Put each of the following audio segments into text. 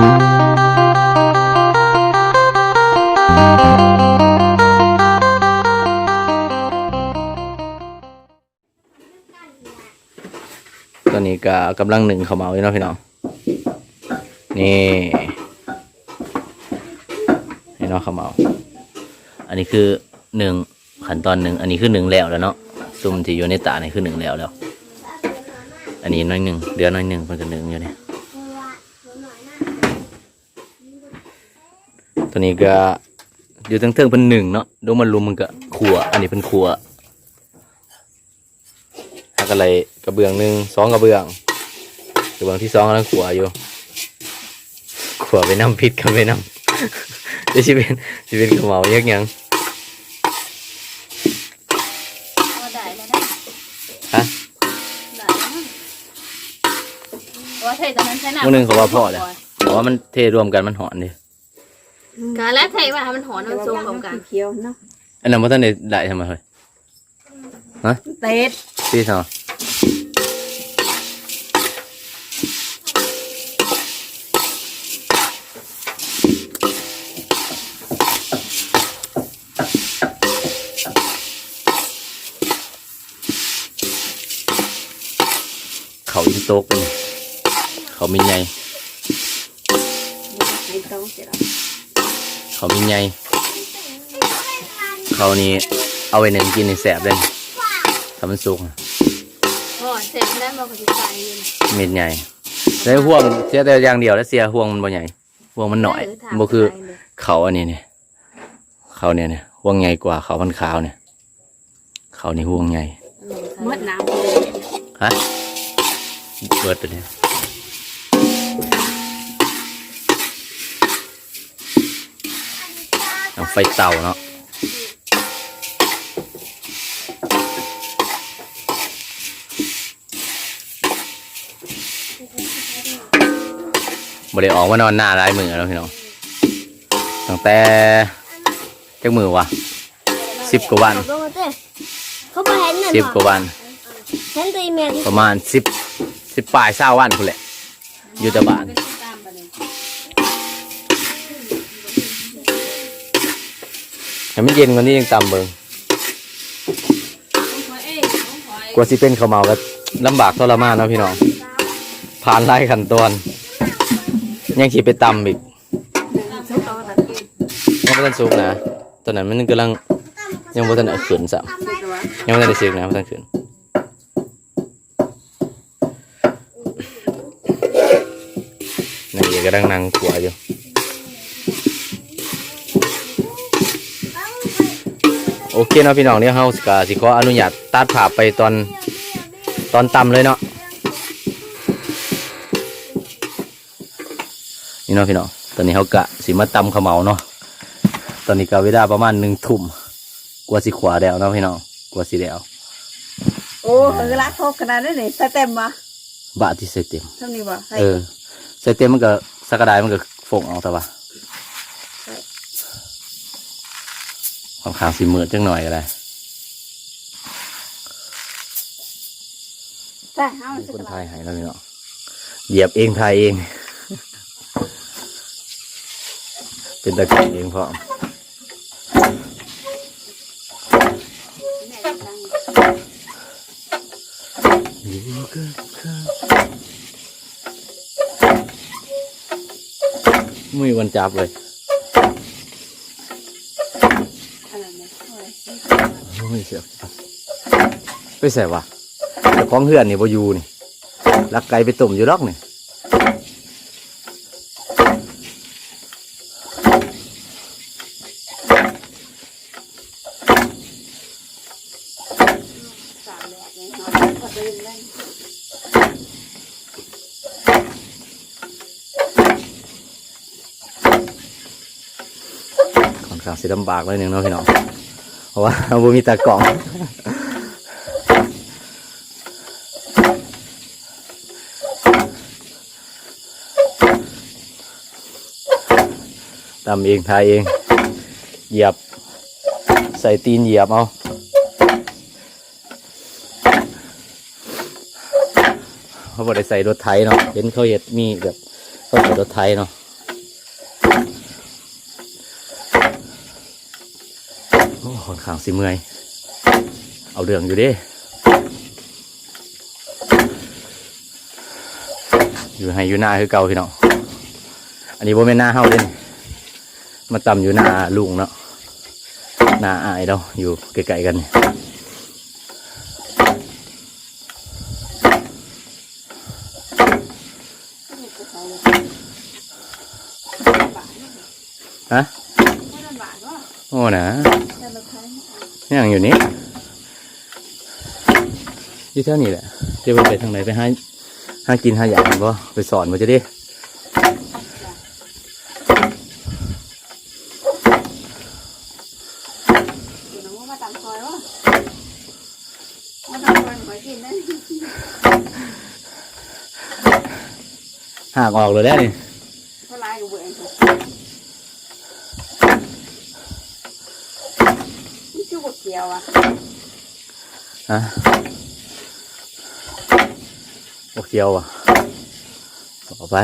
ตอนนี้ก็กำลังหนึ่งเขาเมาอยู่เนาะพี่น้อง นี่นี่เนาะเขาเมา อันนี้คือหนึ่งขั้นตอนหนึ่ง อันนี้คือหนึ่งแล้วแล้วเนาะ ซุ่มที่อยู่ในตานี่คือหนึ่งแล้วแล้ว อันนี้น้อยหนึ่งเดือนน้อยหนึ่งเพิ่นก็หนึ่งอยู่เนี่ย ตัวนี้ก็อยู่ทั้งเทิงๆเป็นหนึ่งเนาะดูมันรุมมันก็ขัว อันนี้เป็นขัวแล้วก็เลยกระเบื้องหนึ่งสองกระเบื้องกระเบื้องที่สองกำลังขัวอยู่ขัวไปน้ำพิษกันไปน้ำเดี๋ยวชีเป็นชีเป็นขมเหลาเยอะยังก็ได้แล้วนะฮะได้แล้วนะว่าไทยตอนนั้นใช้น้ำมื้อหนึ่งเขาว่าพอแล้วเพราะว่ามันเทรวมกันมันหอนดิ กาแล้วไทยว่ามันหอนมันสูงของกันเขียวเนาะอันนั้นว่าท่านได้ได้ทำไมเฮ้ยเต็ดพี่สาวเขาอินโตกเป็นเขามีไงไเขามีไงเขานี่เอาไว้เน้นกินในแสบเลยทำมันสุกนะพอเสร็จแล้วมันก็จะใส่เย็นเม็ดใหญ่แล้วห่วงเสียแต่อย่างเดียวแล้วเสียห่วงมันบ่ใหญ่ห่วงมันหน่อยบ่คือเขาอันนี้เนี่ยเขาเนี่ยเนี่ยห่วงใหญ่กว่าเขาพันขาวเนี่ย เขานี่ห่วงใหญ่มดน้ำเลยฮะเบิดไปเนี่ยเอา ไฟเตาเนาะบ่ได้ออกมานอนหน้าร้ายมือแล้วพี่น้อง ตั้งแต่จักมือวะสิบกว่าวันเขาบอกว่าเต้เขาบอกเห็นน่ะสิบกว่าวันเห็นตัวอีเมลที่ประมาณสิบสิบปลายเศร้าวันคุณแหละอยู่แต่บ้าน ให้มันเย็นกว่านี้ยังต่ำเบิงกว่าสิเป็นข้าวเมาก็ลำบากทรมานเนาะพี่น้อง ผ่านหลายขั้นตอน ยังขีไปตำอีกยังไม่ทันสุกนะ ตอนนั้นมันกำลังยังไม่ทันเอาขึ้นสัยังไม่ทันได้ซึกนะไม่ทันขึ้นนางเอกกำลังนั่งขัวอยู่ โอเคเนาะพี่น้องเดี๋ยวเฮาสิกาสิขออนุญาตตัดภาพไปตอนตอนต่ำเลยเนาะนี่เนาะพี่น้องตอนนี้เฮากะสิมาตำขาวเหมาเนาะตอนนี้ก็เวลาประมาณหนึ่งทุ่มกว่าสิขวาแล้วเนาะพี่น้องกว่าสิแล้วโอ้เฮอรักโคกขนาดนั้นเลยใส่เต็มมาบะที่ใส่เต็มเท่านี้บ่ใส่เออใส่เต็มมันก็สักกระไดมันก็ฟงออกแต่ว่า ค่อนข้างสิมืดจังหน่อยก็ได้ใส่ห้ามีสิคนบไทยให้แล้วพี่เนาะเหยียบเองไทยเอง เป็นตะกี้เองพร้อมอยู่กับเขาไม่มีวันจับเลย โอ้ยเสียไปใส่วะแต่ของเฮือนนี่บ่อยู่นี่ลักไก่ไปต้มอยู่ดอกนี่ค่อนข้างสิลำบากเลยหนึ่งเนาะพี่น้อง เพราะว่าบ่มีตากล่องตำเองทายเอง เหยียบ ใส่ตีนเหยียบเอาเขาบอกได้ใส่รถไถเนาะเห็นเขาเห็ดมีแบบเขาใส่รถไถเนาะ ค่อนข้างสิเมื่อย เอาเรื่องอยู่ดิอยู่ให้อยู่หน้าคือเก่าพี่น้องอันนี้โบ่แม่นหน้าเฮาเด้นี่มาต่ำอยู่หน้าลุงเนาะหน้าอายเราอยู่ไกลๆกันฮะโอ้นะ ยังอยู่นี่อยู่เท่านี้แหละเดี๋ยวไปทางไหนไปใหาหากินหาอยากกันบ่ไปสอนมาจะดิน้หอยกินนะหากออกเลยได้นี่ เท่าไรกูเบื่อนี่ชื่ อบทเกี่ยวอะฮะโอเคียวอะต่อไป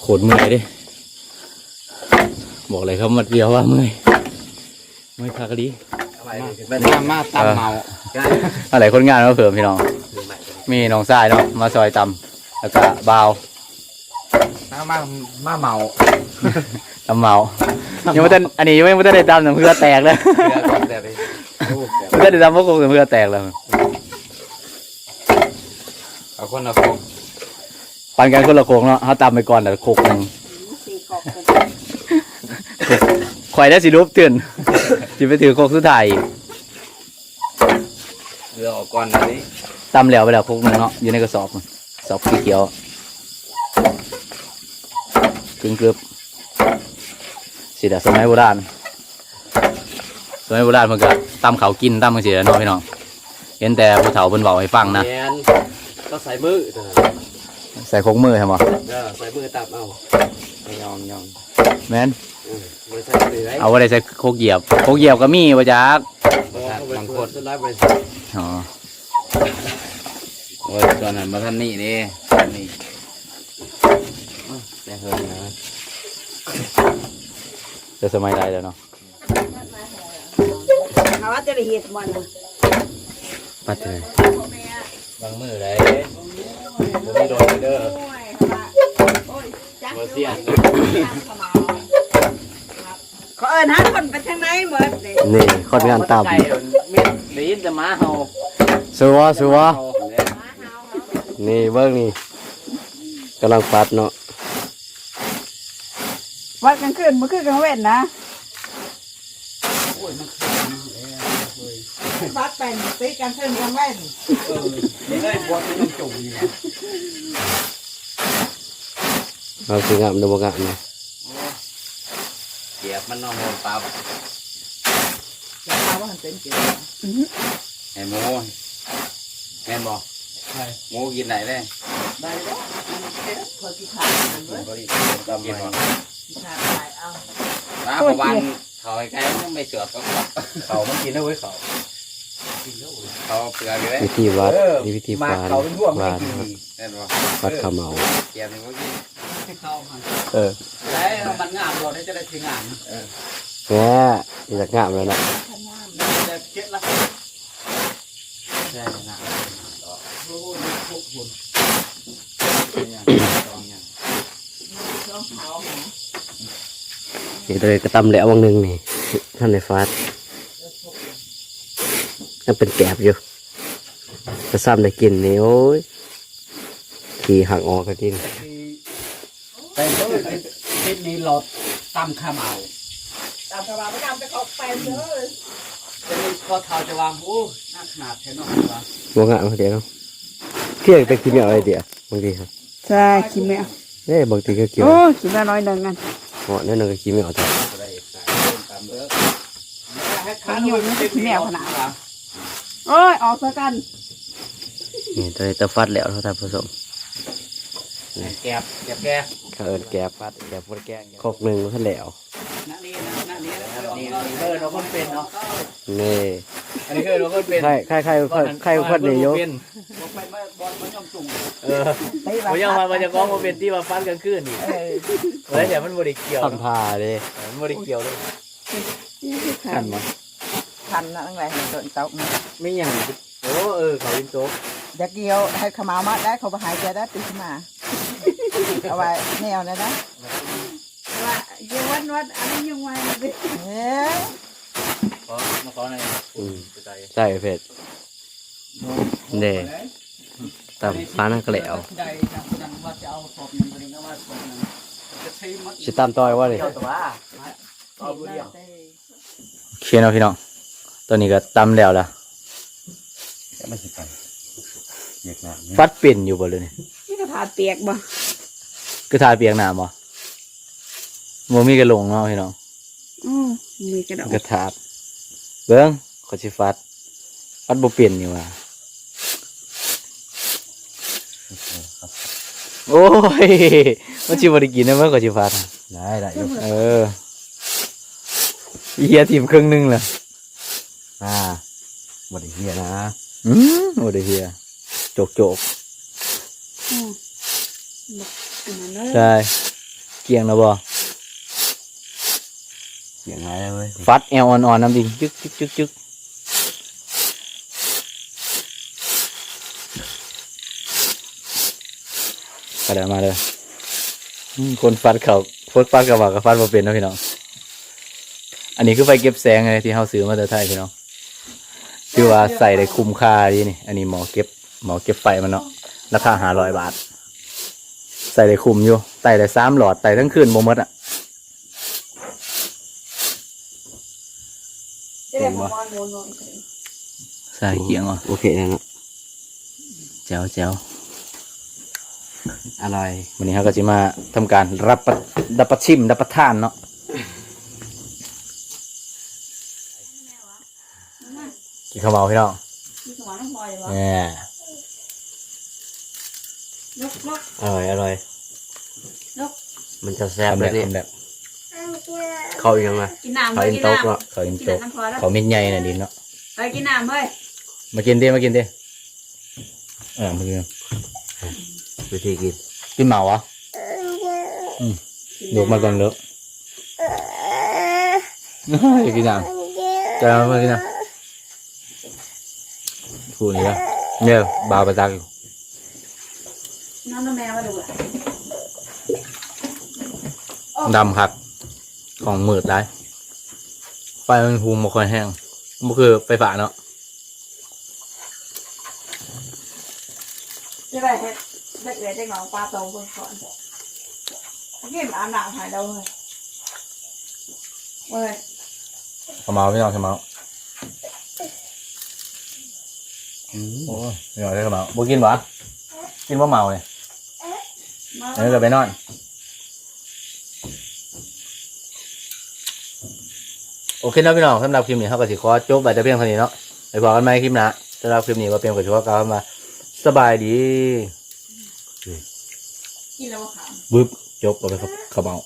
โขดเมื่อยดิ บอกเลยครับมาเดียวว่าเมื่อยเมื่อยคักดีมามาตำเมา อะไรคนงานมาเพิ่มพี่น้อง มีน้องทรายเนาะมาซอยตำแล้วก็บาวมามามาเมาตำเมายังไม่ทันอันนี้ยังไม่ทันได้ตำแต่เพื่อแตกเลยเดี๋ยวก่อนเดี๋ยวไปโอ้เดี๋ยวไม่ทันได้ตำเพราะคงแต่เพื่อแตกแล้วเอาคนละคนปันกันคนละโคกเนาะเขาตำไปก่อนแต่โคกหนึ่งสี่กอกข่อยได้สิรูปเตือนจิไปถือโคกสุดท้ายอีกเรือออกก่อนอันนี้ ตำแล้วไปแล้วโคกหนึ่งเนาะอยู่ในกระสอบมันสอบสีเขียวกึ่งกรึบสีดาสมัยโบราณสมัยโบราณมันก็ตำเขาวกินตำมันสีเนาะพี่น้องเห็นแต่ผู้เฒ่าเพิ่นบอกให้ฟังนะแมนก็ใส่มือเถอะใส่โคกมือใช่ไหมเออใส่มือตับเอาไม่ยอมยอมแม่นเออไม่ใส่เสือเอาไว้ได้ใส่โคกเหยียบโคกเหยียบก็มีว่าจักบางคนร้อยบริษัทอ๋อ โอ้ยส่วนนั้นมาท่านนี่นี่นี่แต่เฮิร์นนะจะสมัยใดแล้วเนาะเขาว่าจะได้เห็ดมันปัดเลยบางมือเลยผมมีโดนเด้อมาเสียเขาเอิญหาคนไปทางไหนหมดเลยนี่คนงานตามไก่เม็ดลีนจะมาเฮาสัวสัวเฮา นี่เบิ้งนี่กำลังปัดเนาะวัดกลางคืนเมื่อคืนกลางเว้นนะวัดเป็นตีกลางคืนกลางเว้นได้บวชเป็นจุ่มอยู่เราคืองามดูบงามนะเกียบมันนอนหัวปลาแล้วเขาว่ามันเป็นเกี่ยวไอ้หมูแม่นบอก หมูกินไหนได้ได้แล้วมันเป็นคนที่ขาดมันเว้ยบริตำกินหมดที่ขาดไปเอาน้าประวันเขาไอ้ไก่มันไม่เสือกก็เขามันกินได้เว้ยเขาเขาเปลือกเลยวิธีวัดเออนี่วิธีมาปานเขาเป็นห่วงไม่วานกินครับแน่นบอกวัดขาวเหมาเกียบมันก็กินเข้ามาเออแล้วมันงามหมดให้จะได้ถึงงามเออแหมอยากงามแล้วนะแต่เก็ดละใช่นะ โอ้ยวกคุณลองอย่างนี่ตัวก็ตำแล้ววังหนึ่งนี่ ท่านในฟาดยังเป็นแกบอยู่จะซ้ำได้กินนี่โอ้ยขี่หักออกก็กินแต่ก็ทิศนี้หลอดตำข้าวเมาตามสบายไม่ตามไปเขาไปเลยจะมีข้อเท้าจะวางโอ้น่าขนาดแค่นอกวะบงามาเดี๋ยวเที่ยงแต่กินอะไรเดี๋ยวบางทีครับใช่ขี้แมวเอ้บางทีก็เกี่ยวโอ้ขี้แมวน้อยหนึ่งกันเหมาะแน่นอนก็กินไม่ออกจ้ะขาอยู่นี่ขี้แมวขนาดโอ้ยออกซะกันนี่ตัวนี้ตัวฟัดแล้วเขาทำผสมแกบแกบแกบเขาเอินแกบฟัดแกบฟัดแกงคกหนึ่งเขาแล้วนั่นนี่นั่นนี่นี่เออเราคนเป็นเนาะนี่อันนี้คือเราคนเป็นใครใครใครใครใครคนนี่ยก บอกไปเมื่อบอลเออผมยังมามันจะก้องมาเป็นที่มาฟันกลางคืนนี่เออแล้วเดี๋ยวมันบริเกี่ยวทำท่าเลยมันบริเกี่ยวเลยขันมาทันนะตั้งแต่โดนเตาไม่อย่างโอ้เออเขาวินโต๊ะอยากเกี่ยวให้ขมาวมาได้เขาไปหายใจได้ตีขึ้นมาเอาไว้แนวนะนะว่าเดี๋ยววันวัดอันนี้ยังไงเลยเฮ้ยขอมาขอหน่อยอืมใจใช่เผ็ด เด้ตำฟ้านั่งกระเหลวชิตามต่อยว่าเลยเกี่ยวตัวเอาบุเดียวโอเคเนาะพี่น้องตอนนี้ก็ตำแล้วล่ะมันสิไปเรียกน้ำฟัดเป็นอยู่บ่เลยนี่นี่ก็ผ่าเปียกบ่คือทาเปียกน้ำบ่บ่มีกระหลงเนาะพี่น้องอืมมีกระดอกกระทาบเบิ้งขอชิฟัดฟัดบ่เปลี่ยนอยู่ว่ะ โอ้ยมันชิบริกินนะเมื่อขอชิฟัดอะได้ได้อยู่เออเฮียทีมครึ่งหนึงเลยอ่าบไดเฮียนะอืมโอ้เดเฮียโจกโจกใช่เกียงนะบ่เสียงไงเว้ยฟัดแอลอ่อนๆน้ำดิจึ๊กจึ๊กจึ๊กจึ๊ก กระดามาเลยอืมคนฟัดเขาคนฟัดกับว่ากับฟัดมาเป็นเนาะพี่น้อง อันนี้คือไฟเก็บแสงไงที่เขาซื้อมาแต่ไทยพี่น้องคือว่าใส่ได้คุ้มค่าดีนี่ อันนี้หมอเก็บหมอเก็บไฟมันเนาะ ราคาหาร้อยบาท ใส่ได้คุ้มอยู่ไต่ได้สามหลอดไต่ทั้งคืนบ่หมดอะจะได้ประมาณโมนนใส่เกียงอะโอเคนะแจ๋วแจ๋ว อร่อยวันนี้เราก็จะมาทำการรับประรับประชิมรับประทานเนาะกินข้าวเมาพี่น้องมีสมองน้ำพลอยบ่เนี่ยยกยกอร่อยอร่อยนกมันจะแซ่บทำเลแบยบเนี่ยทำแบบเข้าอีกยังไงกินน้ำเขาเฮ้ยอินกินโต๊ะน้ำเนาะเขาอินกินโต๊ะน้ำพลอยแล้วเขามิดใหญ่น่ะดิเนาะไปกินน้ำเฮ้ยมากินดิมากินดิเออมากิน วิธีกินกินเมาวะดูมาก่อนเลอะอยากกินยังจะมากินยังพูดนี่ละเนี่ยบาวประจักอยู่น้ำน้ำแมวมาดูอะดำครับ ของมืดได้ไฟมันภูมิบ่ค่อยแห้งมันคือไฟฟ้าเนาะจะไปเฮ็ด เด็กเล็กเด็กน้องปลาโตคนก่อนกินอาบน้ำหายเราเลยเว้ยขมเอาไม่เอาขมเอาโอ้ยไม่เอาได้ขมเอาบ่กินวะกินว่าเมาเลยเดี๋ยวเราไปนอนโอเคนะพี่น้องสำหรับคลิปนี้เขาก็สิขอจบไปแต่เพียงเท่านี้เนาะไปบอกกันไหมคลิปหน้าสำหรับคลิปนี้ว่าเป็นกับชัวร์กล่าวมาสบายดี กินแล้วก็ขาวบึ๊บจบเอาไปครับขมเอา